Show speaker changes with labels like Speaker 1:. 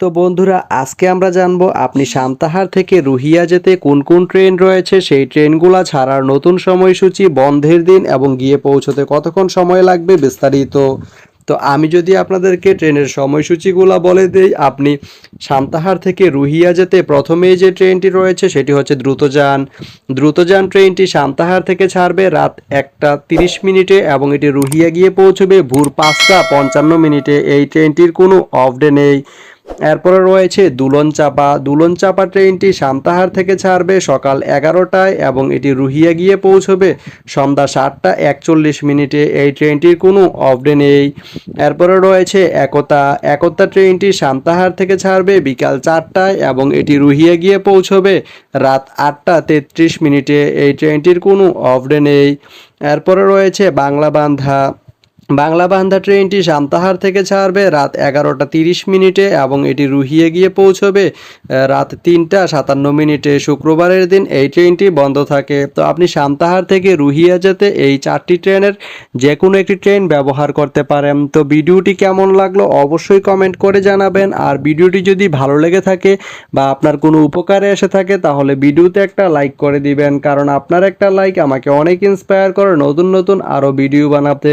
Speaker 1: তো বন্ধুরা, আজকে আমরা জানব আপনি সান্তাহার থেকে রুহিয়া যেতে কোন কোন ট্রেন রয়েছে? সেই ট্রেনগুলা ছাড়ার নতুন সময়সূচি, বন্ধের দিন এবং গিয়ে পৌঁছতে কতক্ষণ সময় লাগবে বিস্তারিত। তো আমি যদি আপনাদেরকে ট্রেনের সময়সূচিগুলো বলে দেই, আপনি সান্তাহার থেকে রুহিয়া যেতে প্রথমেই যে ট্রেনটি রয়েছে সেটি হচ্ছে দ্রুতযান। দ্রুতযান ট্রেনটি সান্তাহার থেকে ছাড়বে রাত একটা তিরিশ মিনিটে এবং এটি রুহিয়া গিয়ে পৌঁছবে ভোর পাঁচটা পঞ্চান্ন মিনিটে। এই ট্রেনটির কোনো অফ ডে নেই। এরপরে রয়েছে দুলন চাপা। দুলন চাপা ট্রেনটি সান্তাহার থেকে ছাড়বে সকাল এগারোটায় এবং এটি রুহিয়া গিয়ে পৌঁছবে সন্ধ্যা সাতটা একচল্লিশ মিনিটে। এই ট্রেনটির কোনো অফ ডে নেই। এরপরে রয়েছে একতা। একতা ট্রেনটি সান্তাহার থেকে ছাড়বে বিকাল চারটায় এবং এটি রুহিয়া গিয়ে পৌঁছবে রাত আটটা তেত্রিশ মিনিটে। এই ট্রেনটির কোনো অফ ডে নেই। এরপরে রয়েছে বাংলা বান্ধা বাংলা বান্ধা ট্রেনটি সান্তাহার থেকে ছাড়বে, রাত এগারোটা তিরিশ মিনিটে এবং এটি রুহিয়ে গিয়ে পৌঁছবে রাত তিনটা সাতান্ন মিনিটে। শুক্রবারের দিন এই ট্রেনটি বন্ধ থাকে। তো আপনি সান্তাহার থেকে রুহিয়া যেতে এই চারটি ট্রেনের যে কোনো একটি ট্রেন ব্যবহার করতে পারেন। তো ভিডিওটি কেমন লাগল অবশ্যই কমেন্ট করে জানাবেন। আর ভিডিওটি যদি ভালো লেগে থাকে বা আপনার কোনো উপকারে এসে থাকে, তাহলে ভিডিওতে একটা লাইক করে দিবেন। কারণ আপনার একটা লাইক আমাকে অনেক ইন্সপায়ার করে নতুন নতুন আরও ভিডিও বানাতে।